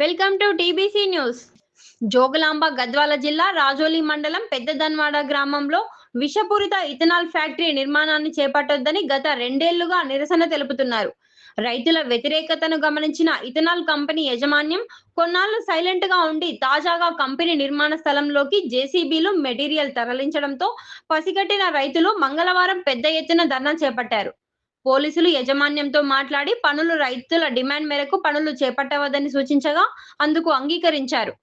Welcome to TBC news. Jogulamba Gadwal జిల్లా రాజోలి మండలం పెద్దదన్వాడ గ్రామంలో విషపూరిత ఇథనాల్ ఫ్యాక్టరీ నిర్మాణాన్ని చేపట్టొద్దని గత రెండేళ్ళుగా నిరసన తెలుపుతున్నారు. రైతుల వ్యతిరేకతను గమనించిన ఇథనాల్ కంపెనీ యాజమాన్యం కొన్నాళ్ళు సైలెంట్గా ఉండి తాజాగా కంపెనీ నిర్మాణ స్థలంలోకి జేసీబీలు మెటీరియల్ తరలించడంతో పసిగట్టిన రైతులు మంగళవారం పెద్ద ఎత్తున ధర్నా చేపట్టారు. పోలీసులు యాజమాన్యంతో మాట్లాడి పనులు రైతుల డిమాండ్ మేరకు పనులు చేపట్టవద్దని సూచించగా అందుకు అంగీకరించారు.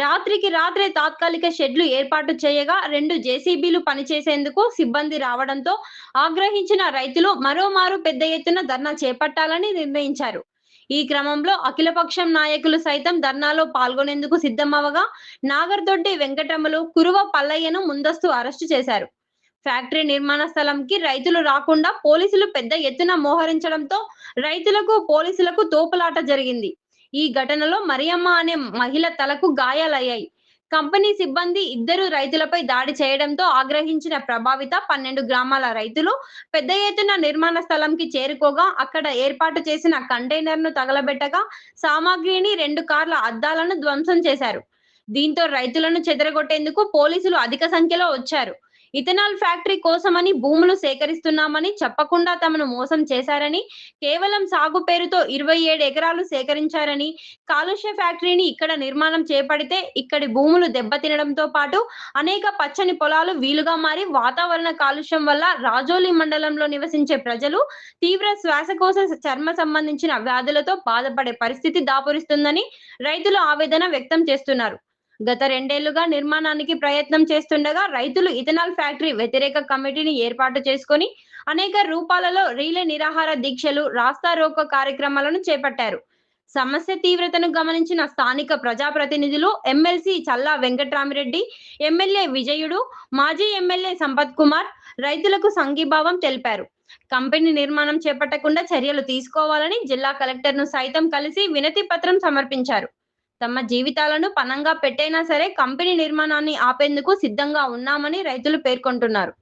రాత్రికి రాత్రే తాత్కాలిక షెడ్లు ఏర్పాటు చేయగా రెండు జేసీబీలు పనిచేసేందుకు సిబ్బంది రావడంతో ఆగ్రహించిన రైతులు మరోమారు పెద్ద ఎత్తున ధర్నా చేపట్టాలని నిర్ణయించారు. ఈ క్రమంలో అఖిలపక్షం నాయకులు సైతం ధర్నాలో పాల్గొనేందుకు సిద్ధమవగా నాగర్దొడ్డి వెంకటమ్మలు కురువ పల్లయ్యను ముందస్తు అరెస్టు చేశారు. ఫ్యాక్టరీ నిర్మాణ స్థలంకి రైతులు రాకుండా పోలీసులు పెద్ద ఎత్తున మోహరించడంతో రైతులకు పోలీసులకు తోపులాట జరిగింది. ఈ ఘటనలో మరియమ్మ అనే మహిళ తలకు గాయాలయ్యాయి. కంపెనీ సిబ్బంది ఇద్దరు రైతులపై దాడి చేయడంతో ఆగ్రహించిన ప్రభావిత పన్నెండు గ్రామాల రైతులు పెద్ద ఎత్తున నిర్మాణ స్థలంకి చేరుకోగా అక్కడ ఏర్పాటు చేసిన కంటైనర్ను తగలబెట్టగా సామాగ్రిని రెండు కార్ల అద్దాలను ధ్వంసం చేశారు. దీంతో రైతులను చెదరగొట్టేందుకు పోలీసులు అధిక సంఖ్యలో వచ్చారు. ఇథనాల్ ఫ్యాక్టరీ కోసమని భూములు సేకరిస్తున్నామని చెప్పకుండా తమను మోసం చేశారని కేవలం సాగు పేరుతో ఇరవై ఏడు ఎకరాలు సేకరించారని కాలుష్య ఫ్యాక్టరీని ఇక్కడ నిర్మాణం చేపడితే ఇక్కడి భూములు దెబ్బతినడంతో పాటు అనేక పచ్చని పొలాలు వీలుగా మారి వాతావరణ కాలుష్యం వల్ల రాజోలి మండలంలో నివసించే ప్రజలు తీవ్ర శ్వాసకోశ చర్మ సంబంధించిన వ్యాధులతో బాధపడే పరిస్థితి దాపురిస్తుందని రైతులు ఆవేదన వ్యక్తం చేస్తున్నారు. గత రెండేళ్ళుగా నిర్మాణానికి ప్రయత్నం చేస్తుండగా రైతులు ఇథనాల్ ఫ్యాక్టరీ వ్యతిరేక కమిటీని ఏర్పాటు చేసుకొని అనేక రూపాలలో రీలే నిరాహార దీక్షలు రాస్తా రోకో కార్యక్రమాలను చేపట్టారు. సమస్య తీవ్రతను గమనించిన స్థానిక ప్రజాప్రతినిధులు ఎమ్మెల్సీ చల్లా వెంకట్రామిరెడ్డి ఎమ్మెల్యే విజయుడు మాజీ ఎమ్మెల్యే సంపత్ కుమార్ రైతులకు సంఘీభావం తెలిపారు. కంపెనీ నిర్మాణం చేపట్టకుండా చర్యలు తీసుకోవాలని జిల్లా కలెక్టర్ను సైతం కలిసి వినతి పత్రం సమర్పించారు. తమ జీవితాలను పనంగా పెట్టైనా సరే కంపెనీ నిర్మాణాన్ని ఆపేందుకు సిద్ధంగా ఉన్నామని రైతులు పేర్కొంటున్నారు.